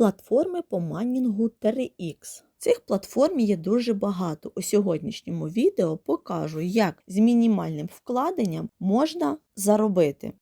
платформи по майнінгу 3X. Цих платформ є дуже багато. У сьогоднішньому відео покажу, як з мінімальним вкладенням можна заробити.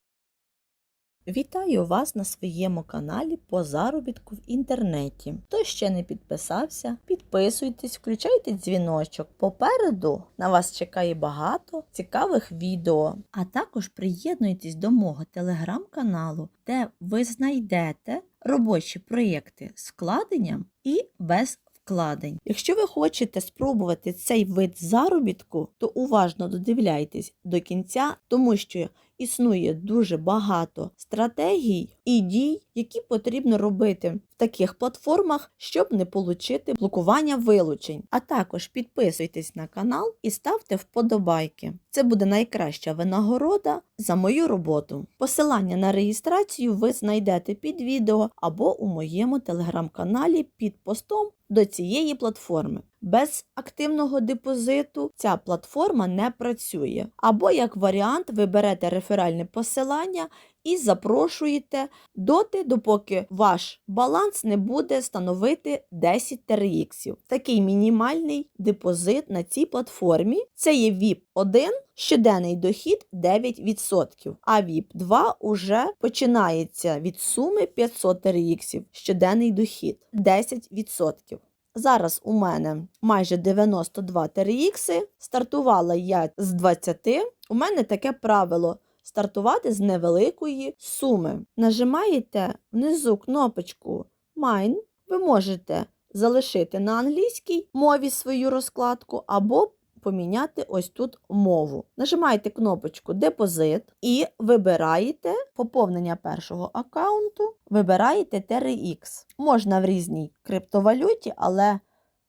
Вітаю вас на своєму каналі по заробітку в інтернеті. Хто ще не підписався, підписуйтесь, включайте дзвіночок. Попереду на вас чекає багато цікавих відео. А також приєднуйтесь до мого телеграм-каналу, де ви знайдете робочі проєкти з вкладенням і без вкладень. Якщо ви хочете спробувати цей вид заробітку, то уважно додивляйтесь до кінця, тому що існує дуже багато стратегій і дій, які потрібно робити в таких платформах, щоб не отримати блокування вилучень. А також підписуйтесь на канал і ставте вподобайки. Це буде найкраща винагорода за мою роботу. Посилання на реєстрацію ви знайдете під відео або у моєму телеграм-каналі під постом до цієї платформи. Без активного депозиту ця платформа не працює. Або, як варіант, ви берете реферальне посилання і запрошуєте доти, допоки ваш баланс не буде становити 10 TRX. Такий мінімальний депозит на цій платформі це є VIP 1, щоденний дохід 9%, а VIP 2 уже починається від суми 500 TRX, щоденний дохід 10%. Зараз у мене майже 92 TRX, стартувала я з 20. У мене таке правило стартувати з невеликої суми. Нажимаєте внизу кнопочку Mine, ви можете залишити на англійській мові свою розкладку або поміняти ось тут мову. Нажимаєте кнопочку Депозит і вибираєте поповнення першого аккаунту, вибираєте TRX. Можна в різній криптовалюті, але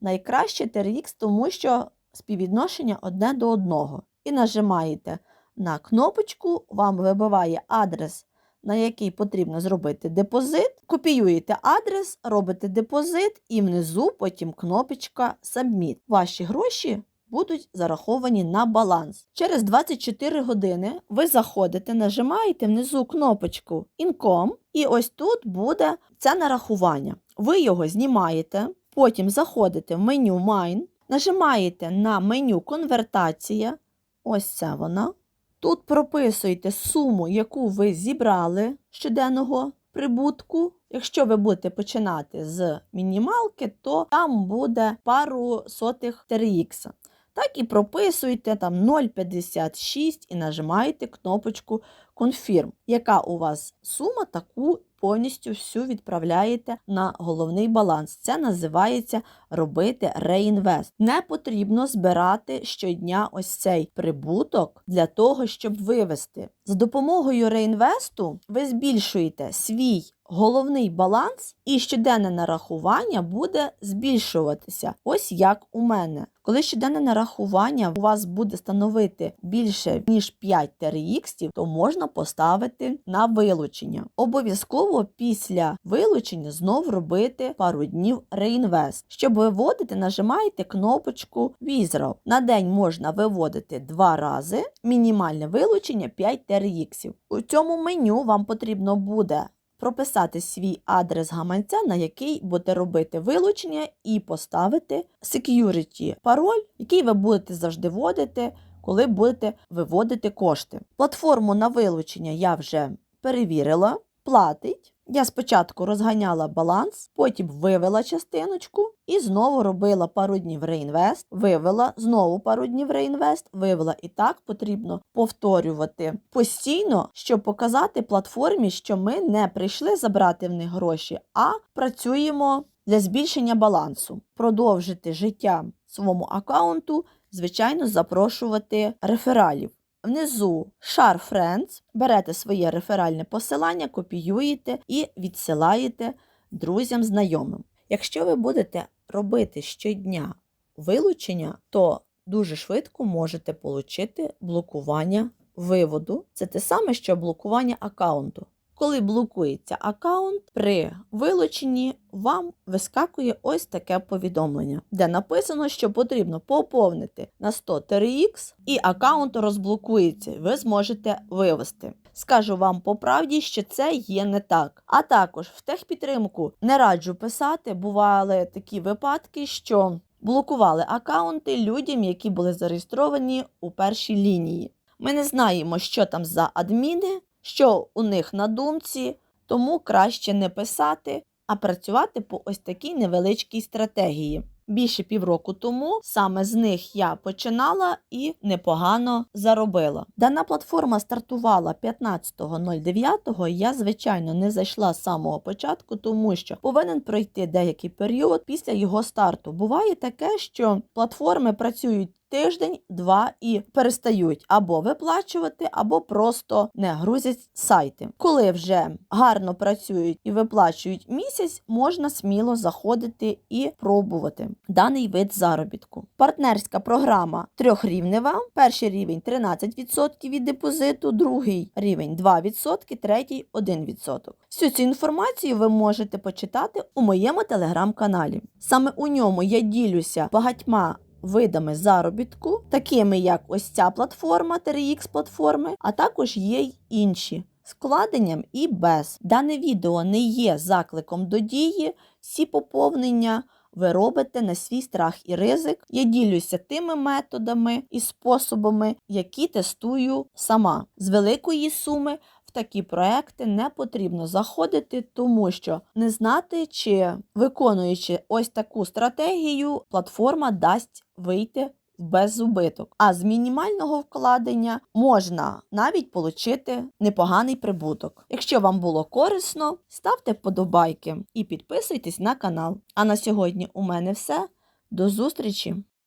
найкраще TRX, тому що співвідношення одне до одного. І нажимаєте на кнопочку, вам вибиває адрес, на який потрібно зробити депозит. Копіюєте адрес, робите депозит, і внизу потім кнопочка Submit. Ваші гроші будуть зараховані на баланс. Через 24 години ви заходите, нажимаєте внизу кнопочку Income, і ось тут буде це нарахування. Ви його знімаєте, потім заходите в меню Mine, нажимаєте на меню Конвертація. Ось це вона. Тут прописуєте суму, яку ви зібрали щоденного прибутку. Якщо ви будете починати з мінімалки, то там буде пару сотих TRX. Так і прописуйте там 0,56 і нажимаєте кнопочку Confirm. Яка у вас сума, таку повністю всю відправляєте на головний баланс. Це називається робити реінвест. Не потрібно збирати щодня ось цей прибуток для того, щоб вивести. За допомогою реінвесту ви збільшуєте свій головний баланс і щоденне нарахування буде збільшуватися. Ось як у мене. Коли щоденне нарахування у вас буде становити більше ніж 5 TRX, то можна поставити на вилучення. Обов'язково після вилучення знов робити пару днів реінвест. Щоб виводити, нажимаєте кнопочку Withdraw. На день можна виводити два рази, мінімальне вилучення 5 TRX. У цьому меню вам потрібно буде прописати свій адрес гаманця, на який будете робити вилучення, і поставити security пароль, який ви будете завжди вводити, коли будете виводити кошти. Платформу на вилучення я вже перевірила, платить. Я спочатку розганяла баланс, потім вивела частиночку і знову робила пару днів реінвест, вивела, знову пару днів реінвест, вивела. І так потрібно повторювати постійно, щоб показати платформі, що ми не прийшли забрати в них гроші, а працюємо для збільшення балансу, продовжити життя своєму аккаунту, звичайно, запрошувати рефералів. Внизу Share Friends, берете своє реферальне посилання, копіюєте і відсилаєте друзям, знайомим. Якщо ви будете робити щодня вилучення, то дуже швидко можете отримати блокування виводу. Це те саме, що блокування аккаунту. Коли блокується аккаунт, при вилученні вам вискакує ось таке повідомлення, де написано, що потрібно поповнити на 100 TRX і аккаунт розблокується, ви зможете вивести. Скажу вам по правді, що це є не так. А також в техпідтримку не раджу писати. Бували такі випадки, що блокували акаунти людям, які були зареєстровані у першій лінії. Ми не знаємо, що там за адміни, що у них на думці, тому краще не писати, а працювати по ось такій невеличкій стратегії. Більше півроку тому саме з них я починала і непогано заробила. Дана платформа стартувала 15.09. Я, звичайно, не зайшла з самого початку, тому що повинен пройти деякий період після його старту. Буває таке, що платформи працюють. Тиждень, два і перестають або виплачувати, або просто не грузять сайти. Коли вже гарно працюють і виплачують місяць, можна сміло заходити і пробувати даний вид заробітку. Партнерська програма трьохрівнева. Перший рівень 13% від депозиту, другий рівень 2%, третій 1%. Всю цю інформацію ви можете почитати у моєму телеграм-каналі. Саме у ньому я ділюся багатьма видами заробітку, такими як ось ця платформа, 3X платформи, а також є й інші. З вкладенням і без. Дане відео не є закликом до дії, всі поповнення ви робите на свій страх і ризик. Я ділюся тими методами і способами, які тестую сама. З великої суми в такі проекти не потрібно заходити, тому що не знати, чи виконуючи ось таку стратегію, платформа дасть вийти без убиток. А з мінімального вкладення можна навіть отримати непоганий прибуток. Якщо вам було корисно, ставте вподобайки і підписуйтесь на канал. А на сьогодні у мене все. До зустрічі!